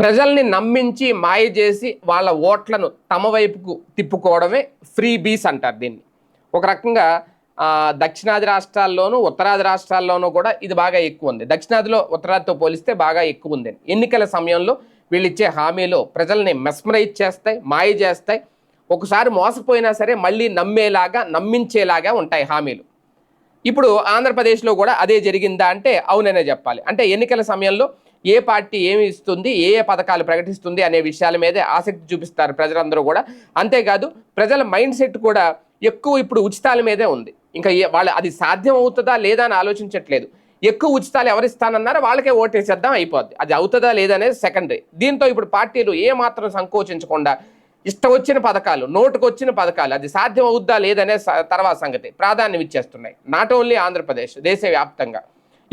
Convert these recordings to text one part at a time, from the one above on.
ప్రజల్ని నమ్మించి మాయ చేసి వాళ్ళ ఓట్లను తమ వైపుకు తిప్పుకోవడమే ఫ్రీ బీస్ అంటారు దీన్ని. ఒక రకంగా దక్షిణాది రాష్ట్రాల్లోనూ ఉత్తరాది రాష్ట్రాల్లోనూ కూడా ఇది బాగా ఎక్కువ ఉంది. దక్షిణాదిలో ఉత్తరాదితో పోలిస్తే బాగా ఎక్కువ ఉంది. ఎన్నికల సమయంలో వీళ్ళు ఇచ్చే హామీలు ప్రజల్ని మెస్మరైజ్ చేస్తాయి మాయ చేస్తాయి. ఒకసారి మోసపోయినా సరే మళ్ళీ నమ్మేలాగా నమ్మించేలాగా ఉంటాయి హామీలు. ఇప్పుడు ఆంధ్రప్రదేశ్లో కూడా అదే జరిగిందా అంటే అవుననే చెప్పాలి. అంటే ఎన్నికల సమయంలో ఏ పార్టీ ఏమి ఇస్తుంది ఏ ఏ పథకాలు ప్రకటిస్తుంది అనే విషయాల మీదే ఆసక్తి చూపిస్తారు ప్రజలందరూ కూడా. అంతేకాదు ప్రజల మైండ్ సెట్ కూడా ఎక్కువ ఇప్పుడు ఉచితాల మీదే ఉంది. ఇంకా వాళ్ళు అది సాధ్యం అవుతుందా లేదా అని ఆలోచించట్లేదు. ఎక్కువ ఉచితాలు ఎవరిస్తానన్నారో వాళ్ళకే ఓటేసేద్దాం అయిపోద్ది. అది అవుతుందా లేదా సెకండరీ. దీంతో ఇప్పుడు పార్టీలు ఏమాత్రం సంకోచించకుండా ఇష్టం వచ్చిన పథకాలు నోటుకు వచ్చిన పథకాలు అది సాధ్యం అవుద్దా లేదనే తర్వాత సంగతి ప్రాధాన్యం ఇచ్చేస్తున్నాయి. నాట్ ఓన్లీ ఆంధ్రప్రదేశ్ దేశవ్యాప్తంగా.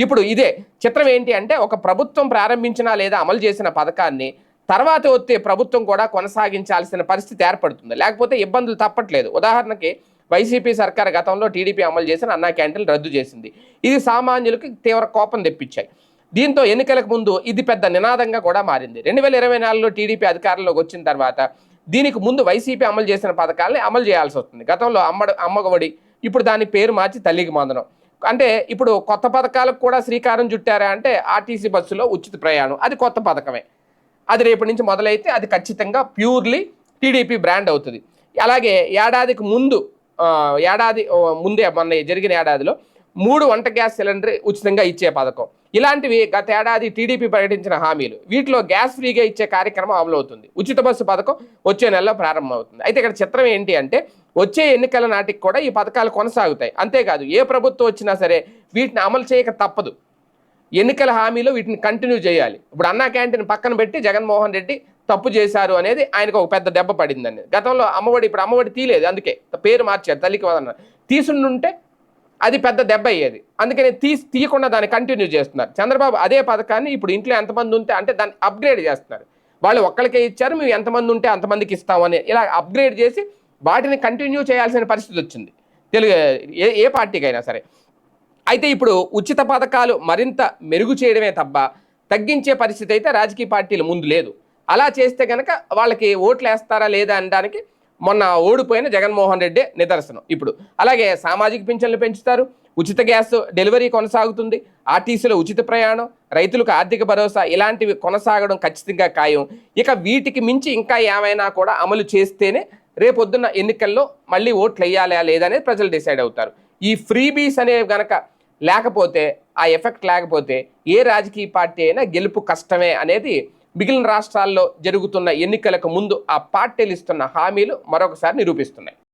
ఇప్పుడు ఇదే చిత్రం ఏంటి అంటే ఒక ప్రభుత్వం ప్రారంభించిన లేదా అమలు చేసిన పథకాన్ని తర్వాత వచ్చే ప్రభుత్వం కూడా కొనసాగించాల్సిన పరిస్థితి ఏర్పడుతుంది. లేకపోతే ఇబ్బందులు తప్పట్లేదు. ఉదాహరణకి వైసీపీ సర్కార్ గతంలో టీడీపీ అమలు చేసిన అన్నా క్యాంటీన్లు రద్దు చేసింది. ఇది సామాన్యులకి తీవ్ర కోపం తెప్పించాయి. దీంతో ఎన్నికలకు ముందు ఇది పెద్ద నినాదంగా కూడా మారింది. రెండు వేల ఇరవై నాలుగులో టీడీపీ అధికారంలోకి వచ్చిన తర్వాత దీనికి ముందు వైసీపీ అమలు చేసిన పథకాలని అమలు చేయాల్సి వస్తుంది. గతంలో అమ్మడు అమ్మఒడి ఇప్పుడు దాని పేరు మార్చి తల్లికి మందనం. అంటే ఇప్పుడు కొత్త పథకాలకు కూడా శ్రీకారం చుట్టారా అంటే ఆర్టీసీ బస్సులో ఉచిత ప్రయాణం. అది కొత్త పథకమే. అది రేపటి నుంచి మొదలైతే అది ఖచ్చితంగా ప్యూర్లీ టీడీపీ బ్రాండ్ అవుతుంది. అలాగే ఏడాదికి ముందు ఏడాది ముందే మొన్న జరిగిన ఏడాదిలో మూడు వంట గ్యాస్ సిలిండర్ ఉచితంగా ఇచ్చే పథకం. ఇలాంటివి గత ఏడాది టీడీపీ ప్రకటించిన హామీలు. వీటిలో గ్యాస్ ఫ్రీగా ఇచ్చే కార్యక్రమం అమలవుతుంది. ఉచిత బస్సు పథకం వచ్చే నెలలో ప్రారంభమవుతుంది. అయితే ఇక్కడ చిత్రం ఏంటి అంటే వచ్చే ఎన్నికల నాటికి కూడా ఈ పథకాలు కొనసాగుతాయి. అంతేకాదు ఏ ప్రభుత్వం వచ్చినా సరే వీటిని అమలు చేయక తప్పదు. ఎన్నికల హామీలో వీటిని కంటిన్యూ చేయాలి. ఇప్పుడు అన్నా క్యాంటీన్ పక్కన పెట్టి జగన్మోహన్ రెడ్డి తప్పు చేశారు అనేది ఆయనకు ఒక పెద్ద దెబ్బ పడిందండి. గతంలో అమ్మఒడి ఇప్పుడు అమ్మఒడి తీయలేదు అందుకే పేరు మార్చారు తల్లికి వదన తీసుండుంటే అది పెద్ద దెబ్బ అయ్యేది. అందుకని తీసి తీయకుండా దాన్ని కంటిన్యూ చేస్తున్నారు. చంద్రబాబు అదే పథకాన్ని ఇప్పుడు ఇంట్లో ఎంతమంది ఉంటే అంటే దాన్ని అప్గ్రేడ్ చేస్తున్నారు. వాళ్ళు ఒక్కరికే ఇచ్చారు మేము ఎంతమంది ఉంటే అంతమందికి ఇస్తామని ఇలా అప్గ్రేడ్ చేసి వాటిని కంటిన్యూ చేయాల్సిన పరిస్థితి వచ్చింది. తెలుగు ఏ ఏ పార్టీకైనా సరే. అయితే ఇప్పుడు ఉచిత పథకాలు మరింత మెరుగు చేయడమే తప్ప తగ్గించే పరిస్థితి అయితే రాజకీయ పార్టీల ముందు లేదు. అలా చేస్తే కనుక వాళ్ళకి ఓట్లు వేస్తారా లేదా అనడానికి మొన్న ఓడిపోయిన జగన్మోహన్ రెడ్డి నిదర్శనం ఇప్పుడు. అలాగే సామాజిక పింఛన్లు పెంచుతారు ఉచిత గ్యాస్ డెలివరీ కొనసాగుతుంది ఆర్టీసీలో ఉచిత ప్రయాణం రైతులకు ఆర్థిక భరోసా ఇలాంటివి కొనసాగడం ఖచ్చితంగా ఖాయం. ఇక వీటికి మించి ఇంకా ఏమైనా కూడా అమలు చేస్తేనే రేపొద్దున్న ఎన్నికల్లో మళ్ళీ ఓట్లు వేయాలా లేదనేది ప్రజలు డిసైడ్ అవుతారు. ఈ ఫ్రీబీస్ అనేవి గనక లేకపోతే ఆ ఎఫెక్ట్ లేకపోతే ఏ రాజకీయ పార్టీ అయినా గెలుపు కష్టమే అనేది మిగిలిన రాష్ట్రాల్లో జరుగుతున్న ఎన్నికలకు ముందు ఆ పార్టీలు ఇస్తున్న హామీలు మరొకసారి నిరూపిస్తున్నాయి.